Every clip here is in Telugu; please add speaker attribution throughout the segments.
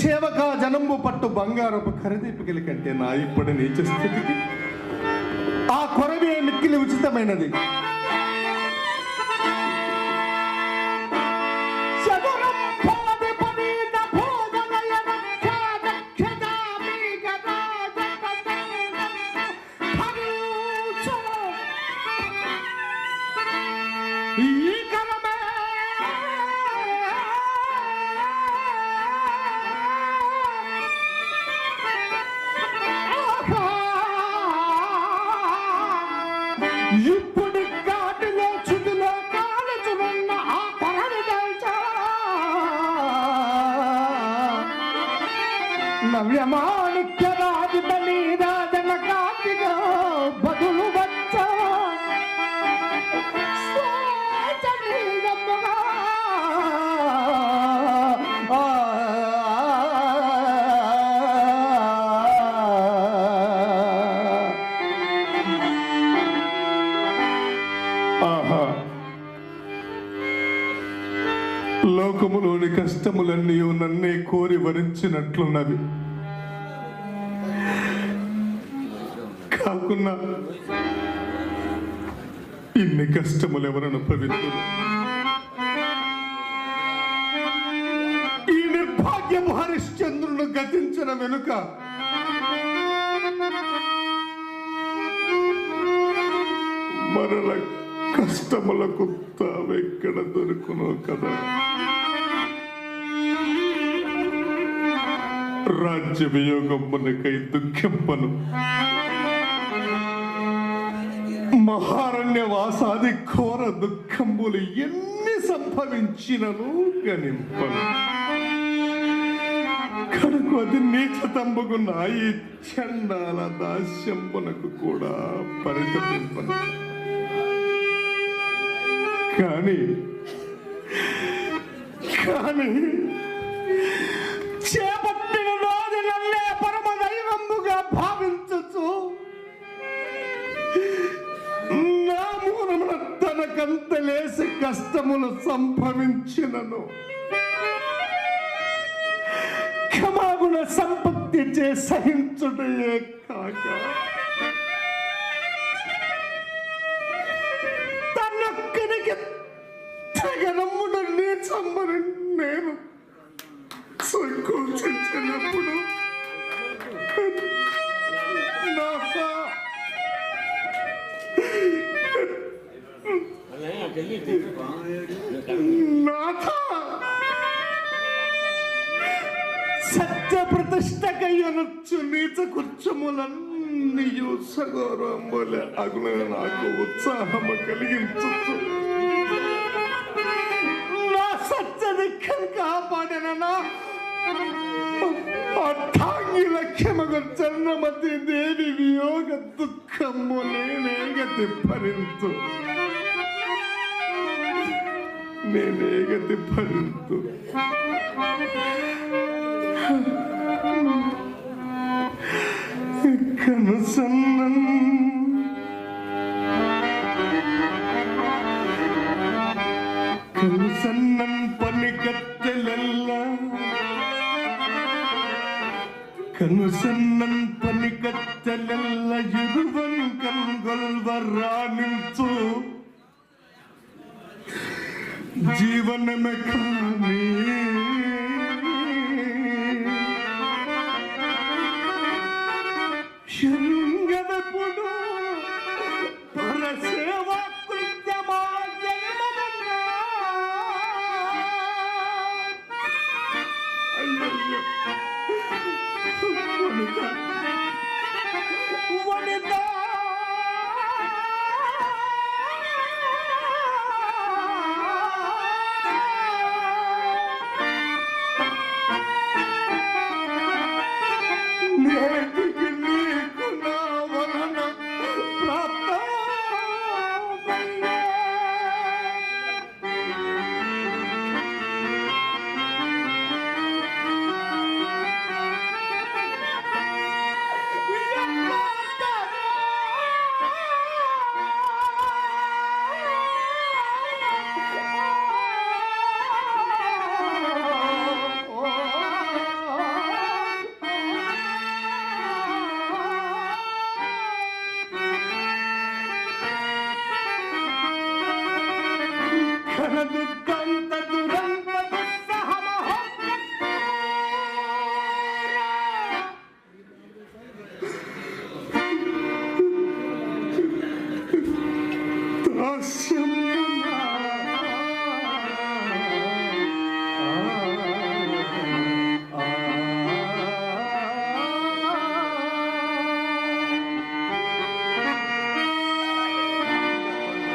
Speaker 1: సేవక జనంబు పట్టు బంగారపు ఖరీదీపికల కంటే నా ఇప్పటి నీచ స్థితికి. ఆ కొరవే మిక్కిలి ఉచితమైనది. Любовь. కష్టములన్నీ నన్నే కోరి వరించినట్లున్నవి. కాకుండా ఇన్ని కష్టములు ఎవరు అనుభవించరు ఈ నిర్భాగ్యం హరిశ్చంద్రుడు గతించిన వెనుక మరల కష్టములకు తావెక్కడ దొరుకునో కదా? రాజ్య వియోగమునకై దుఃఖింపను. మహారణ్య వాసాది ఘోర దుఃఖంబులు ఎన్ని సంభవించినను గనింపను కడుకు అది నీచతంబుకు ఈ చండాల దాస్యంబునకు కూడా పరితపింపను. కానీ కానీ చేప కంతలేసి కష్టములు సంభవించినను. క్షమాగుణ సంపత్తి చే సహించుటయే కాక. తనొక్కనికి తగనమ్మున నీచమ్మని నేను సంకోచించినప్పుడు నాకా సత్య సత్య ప్రతిష్టకయ్యనొచ్చు నీచ కుర్చములన్నీయు సగౌరవములే అగుల నాకు ఉత్సాహము కలిగించు. నా సత్య దిక్కను కాపాడిన అర్థాంగి లక్ష్యమగు చన్నమతి దేవి వియోగ దుఃఖము నేనేగతి భరించు నేనేగతి భరించు కనుసన్నన్ కనుసన్నన్ పనికత్తెలెల్ల కనుసన్నన్ పనికత్తెలెల్ల ఇరువన్ కన్గొల్వరానించు जीवन में खानी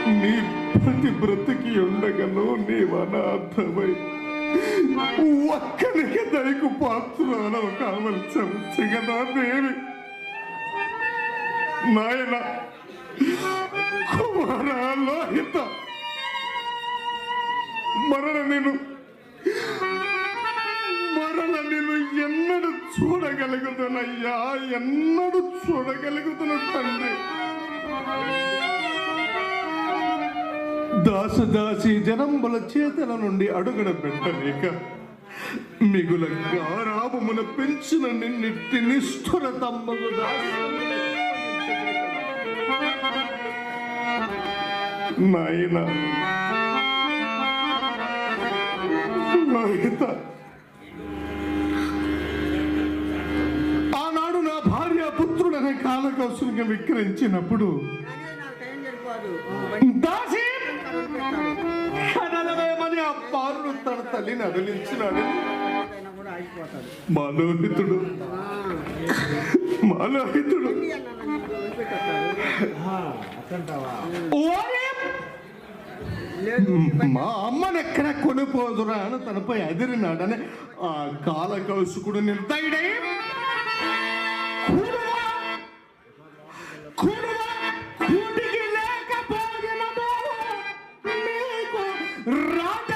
Speaker 1: new ప్రతి బ్రతికి ఉండగను నీవు అనాథమై. ఒక్కరికి దయకు పాత్రలో కావలసి కదా దేవి. నాయన కుమార లోహిత మరణ నేను మరణ నేను ఎన్నడు చూడగలుగుతానయ్యా ఎన్నడు చూడగలుగుతున్న తండ్రి. దాసదాసి జనంబుల చేతల నుండి అడుగడ పెట్టలేక మిగుల గారాభమున పెంచిన నిన్నిట్టి నిష్ఠుర తమ్మగు నాయన. ఆనాడు నా భార్య పుత్రుడనే కాలకౌశల్గా విక్రయించినప్పుడు
Speaker 2: నాకు
Speaker 1: కనలవేమని ఆ బాలుడు తన తల్లిని అదిలించినాడు.
Speaker 2: అయినా కూడా
Speaker 1: మాలోహితుడు మాలోహితుడు మా అమ్మను ఎక్కడ కొనిపోదురా అని తనపై అదిరినాడని ఆ కాలకౌశకుడు నిర్దయుడై Рад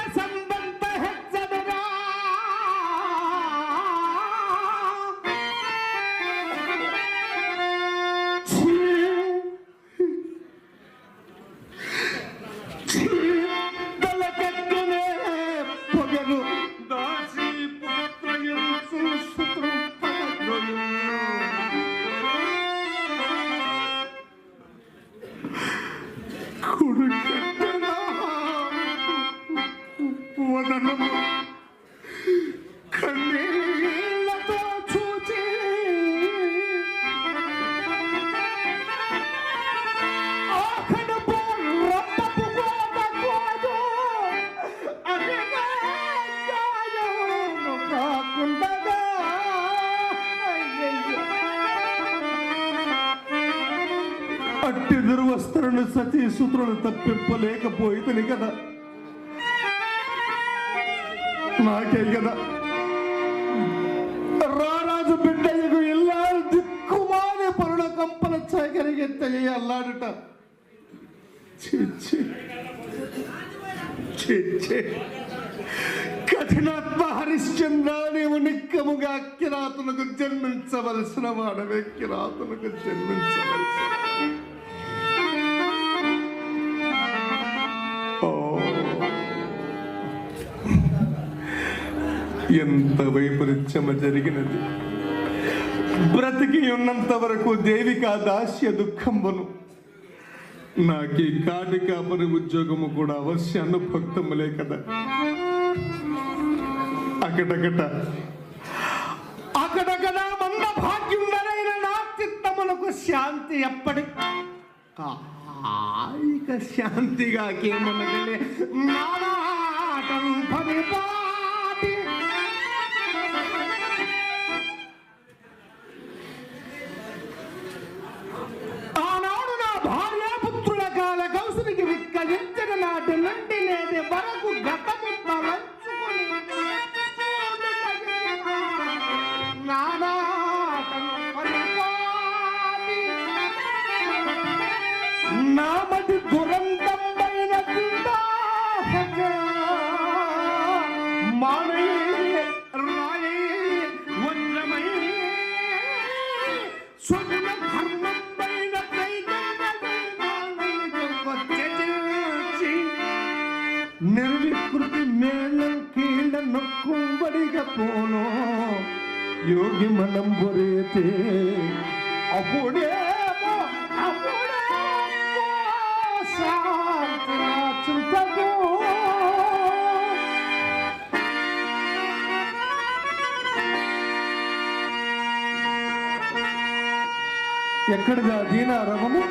Speaker 1: దుర్వస్త్రను సతీ సూత్రులు తప్పింపలేకపోయితని కదా నాకే కదా రారాజు బిడ్డలకు ఇల్లాడు దిక్కుమాలి పరుణ కంపల చాకరిగెత్తయ్యి అల్లాడుట ఛీ, ఛీ. ఛీ, ఛీ. కఠినాత్మ హరిశ్చంద్ర నిక్కముగా కిరాతులకు జన్మించవలసిన వాడవే కిరాతులకు జన్మించవలసిన ఎంత వైపరీత్యమ జరిగినది? బ్రతికి ఉన్నంత వరకు దేవిక దాస్య దుఃఖంబను నాకీ కాటి కాపరి ఉద్యోగము కూడా అవశ్య అనుభక్తములే కదా అకటకట
Speaker 3: అక్కడక్కడ మంద భాగ్యుండరైన నా చిత్తములకు శాంతి ఎప్పటి?
Speaker 1: ఇక శాంతిగా కేమనగలే?
Speaker 3: నానాటం పరిపాటి Swim
Speaker 1: ఎక్కడిదా దీనారవము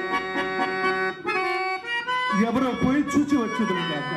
Speaker 1: ఎవరో పోయి చూచి వచ్చేది కాక